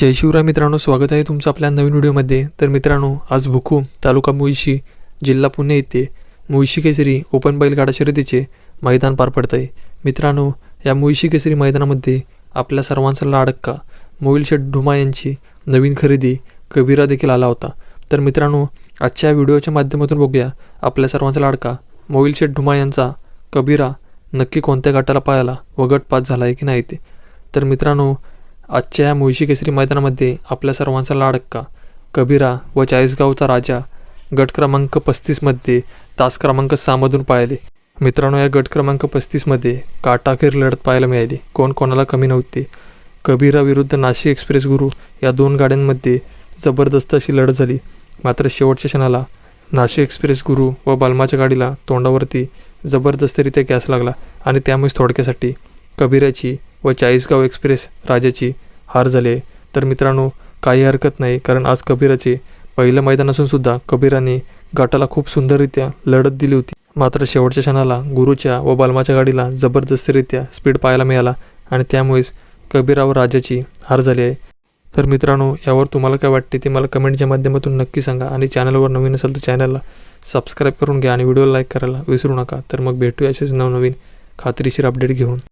जय शिवराय मित्रांनो स्वागत आहे तुमचं आपल्या नवीन व्हिडिओमध्ये. तर मित्रांनो आज भुकू तालुका मुळशी जिल्हा पुणे येथे मुळशी केसरी ओपन बैलगाडा शर्यतीचे मैदान पार पडत आहे मित्रांनो या मुळशी केसरी मैदानामध्ये आपल्या सर्वांचा लाडक्का मोईल शेठ ढुमा यांची नवीन खरेदी कबीरा देखील आला होता. तर मित्रांनो आजच्या व्हिडिओच्या माध्यमातून बघूया आपल्या सर्वांचा लाडका मोईल शेठ ढुमा यांचा कबीरा नक्की कोणत्या गटाला पाहायला व गट पास झाला आहे की नाही ते. तर मित्रांनो आजच्या या मुळशी केसरी मैदानामध्ये आपल्या सर्वांचा लाडक्का कबीरा व चाळीसगावचा राजा गट क्रमांक पस्तीसमध्ये तास क्रमांक सहामधून पाहिले. मित्रांनो या गट क्रमांक पस्तीसमध्ये काटाखेर लढत पाहायला मिळाली. कोण कोणाला कमी नव्हते. कबीरा विरुद्ध नाशिक एक्सप्रेस गुरु या दोन गाड्यांमध्ये जबरदस्त अशी लढत झाली. मात्र शेवटच्या क्षणाला नाशिक एक्सप्रेस गुरु व बालमाच्या गाडीला तोंडावरती जबरदस्तरित्या गॅस लागला आणि त्यामुळेच थोडक्यासाठी कबीराची व चाळीसगाव एक्सप्रेस राजाची हार झाली. आहे तर मित्रांनो काही हरकत नाही कारण आज कबीराचे पहिलं मैदान असूनसुद्धा कबीराने गटाला खूप सुंदररित्या लढत दिली होती. मात्र शेवटच्या क्षणाला गुरुच्या व बालमाच्या गाडीला जबरदस्तरित्या स्पीड पाहायला मिळाला आणि त्यामुळेच कबीरावर राजाची हार झाली आहे. तर मित्रांनो यावर तुम्हाला काय वाटते ते मला कमेंटच्या माध्यमातून नक्की सांगा आणि चॅनलवर नवीन असेल तर चॅनलला सबस्क्राईब करून घ्या आणि व्हिडिओला लाईक करायला विसरू नका. तर मग भेटूया असेच नवनवीन खात्रीशीर अपडेट घेऊन.